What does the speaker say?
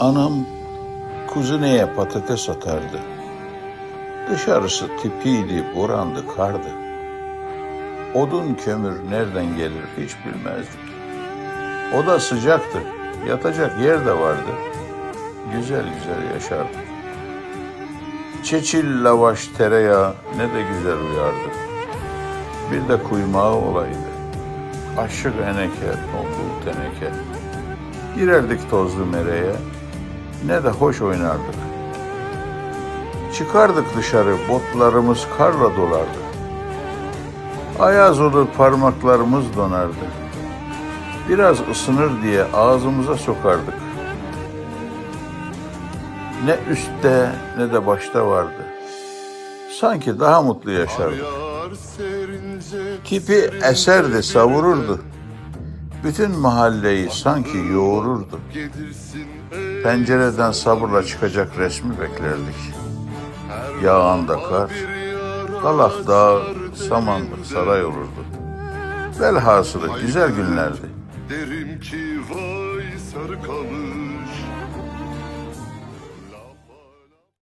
Anam kuzineye patates atardı. Dışarısı tipiydi, burandı, kardı. Odun kömür nereden gelir hiç bilmezdik. Oda sıcaktı, yatacak yer de vardı. Güzel güzel yaşardık. Çeçil, lavaş, tereyağı ne de güzel uyardı. Bir de kuymağı olaydı. Aşık eneke, tombul teneke. Girerdik tozlu mereye, ne de hoş oynardık. Çıkardık dışarı, botlarımız karla dolardı. Ayaz olur parmaklarımız donardı. Biraz ısınır diye ağzımıza sokardık. Ne üstte ne de başta vardı. Sanki daha mutlu serince Tipi eserdi, savururdu. Bütün mahalleyi sanki yoğururdu. Pencereden sabırla çıkacak resmi beklerdik. Yağan da kar, Kalak Dağı, Samandık saray olurdu. Velhasılı güzel günlerdi. Derim ki vay sarı kamış